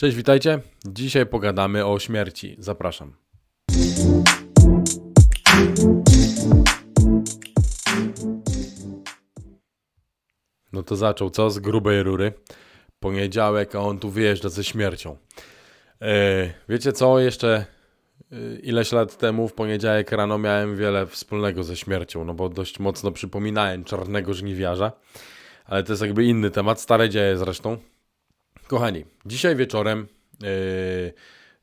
Cześć, witajcie. Dzisiaj pogadamy o śmierci. Zapraszam. No to zaczął, co? Z grubej rury. Poniedziałek, a on tu wyjeżdża ze śmiercią. E, wiecie co? Jeszcze e, ileś lat temu w poniedziałek rano miałem wiele wspólnego ze śmiercią, no bo dość mocno przypominałem czarnego żniwiarza. Ale to jest jakby inny temat, stare dzieje zresztą. Kochani, dzisiaj wieczorem yy,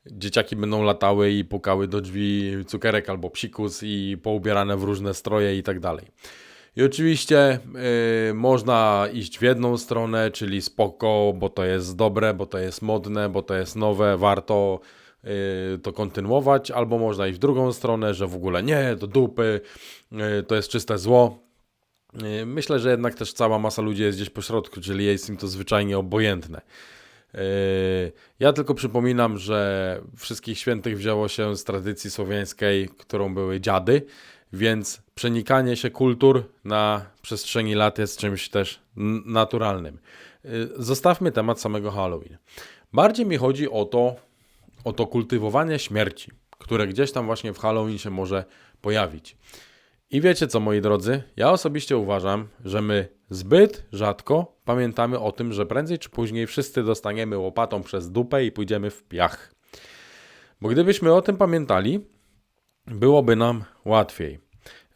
dzieciaki będą latały i pukały do drzwi cukierek albo psikus i poubierane w różne stroje i tak dalej. I oczywiście yy, można iść w jedną stronę, czyli spoko, bo to jest dobre, bo to jest modne, bo to jest nowe, warto yy, to kontynuować, albo można iść w drugą stronę, że w ogóle nie, to dupy, yy, to jest czyste zło. Yy, Myślę, że jednak też cała masa ludzi jest gdzieś po środku, czyli jest im to zwyczajnie obojętne. Yy, Ja tylko przypominam, że wszystkich świętych wzięło się z tradycji słowiańskiej, którą były dziady, więc przenikanie się kultur na przestrzeni lat jest czymś też naturalnym. Yy, Zostawmy temat samego Halloween. Bardziej mi chodzi o to, o to kultywowanie śmierci, które gdzieś tam właśnie w Halloween się może pojawić. I wiecie co, moi drodzy? Ja osobiście uważam, że my zbyt rzadko pamiętamy o tym, że prędzej czy później wszyscy dostaniemy łopatą przez dupę i pójdziemy w piach. Bo gdybyśmy o tym pamiętali, byłoby nam łatwiej.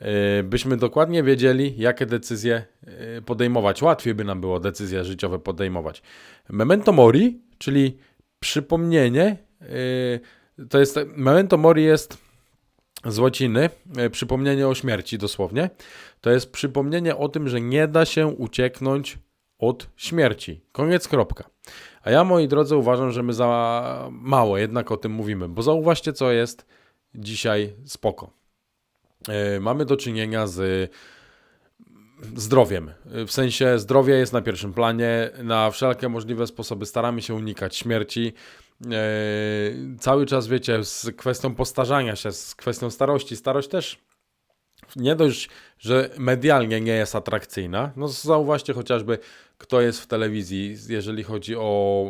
Yy, Byśmy dokładnie wiedzieli, jakie decyzje yy, podejmować. Łatwiej by nam było decyzje życiowe podejmować. Memento mori, czyli przypomnienie, yy, to jest memento mori jest z łaciny, e, przypomnienie o śmierci dosłownie, to jest przypomnienie o tym, że nie da się ucieknąć od śmierci. Koniec, kropka. A ja, moi drodzy, uważam, że my za mało jednak o tym mówimy, bo zauważcie, co jest dzisiaj spoko. E, Mamy do czynienia z zdrowiem. W sensie zdrowie jest na pierwszym planie, na wszelkie możliwe sposoby staramy się unikać śmierci. E, cały czas, wiecie, z kwestią postarzania się, z kwestią starości. Starość też nie dość, że medialnie nie jest atrakcyjna. No zauważcie chociażby, kto jest w telewizji, jeżeli chodzi o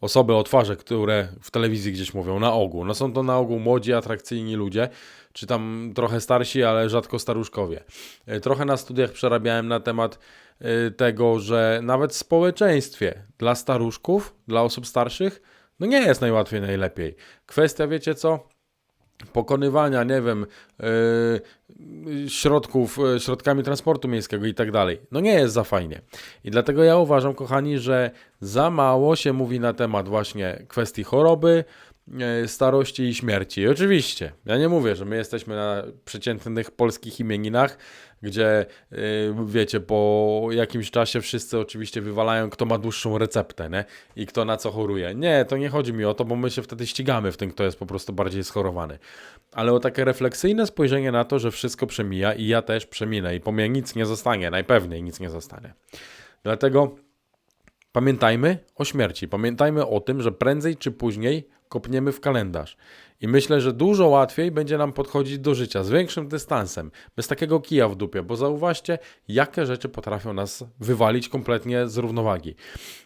osoby o twarzy, które w telewizji gdzieś mówią, na ogół. No są to na ogół młodzi, atrakcyjni ludzie, czy tam trochę starsi, ale rzadko staruszkowie. E, Trochę na studiach przerabiałem na temat tego, że nawet w społeczeństwie dla staruszków, dla osób starszych, no nie jest najłatwiej, najlepiej. Kwestia, wiecie co? pokonywania, nie wiem, yy, środków, yy, środkami transportu miejskiego i tak dalej. No nie jest za fajnie. I dlatego ja uważam, kochani, że za mało się mówi na temat właśnie kwestii choroby, starości i śmierci. I oczywiście, ja nie mówię, że my jesteśmy na przeciętnych polskich imieninach, gdzie yy, wiecie, po jakimś czasie wszyscy oczywiście wywalają, kto ma dłuższą receptę, nie? I kto na co choruje. Nie, to nie chodzi mi o to, bo my się wtedy ścigamy w tym, kto jest po prostu bardziej schorowany. Ale o takie refleksyjne spojrzenie na to, że wszystko przemija i ja też przeminę i po mnie nic nie zostanie, najpewniej nic nie zostanie. Dlatego pamiętajmy o śmierci. Pamiętajmy o tym, że prędzej czy później kopniemy w kalendarz. I myślę, że dużo łatwiej będzie nam podchodzić do życia z większym dystansem, bez takiego kija w dupie, bo zauważcie, jakie rzeczy potrafią nas wywalić kompletnie z równowagi.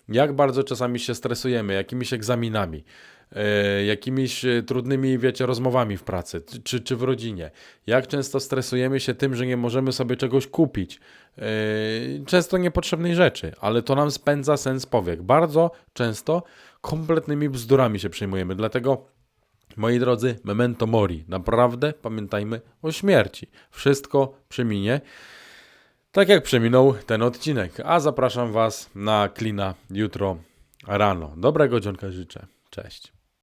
Jak bardzo czasami się stresujemy, jakimiś egzaminami, e, jakimiś e, trudnymi, wiecie, rozmowami w pracy czy, czy w rodzinie. Jak często stresujemy się tym, że nie możemy sobie czegoś kupić. E, często niepotrzebnej rzeczy, ale to nam spędza sens powiek. Bardzo często kompletnymi bzdurami się przejmujemy, dlatego Moi drodzy, memento mori. Naprawdę pamiętajmy o śmierci. Wszystko przeminie. Tak jak przeminął ten odcinek. A zapraszam Was na klina jutro rano. Dobrego dzionka życzę. Cześć.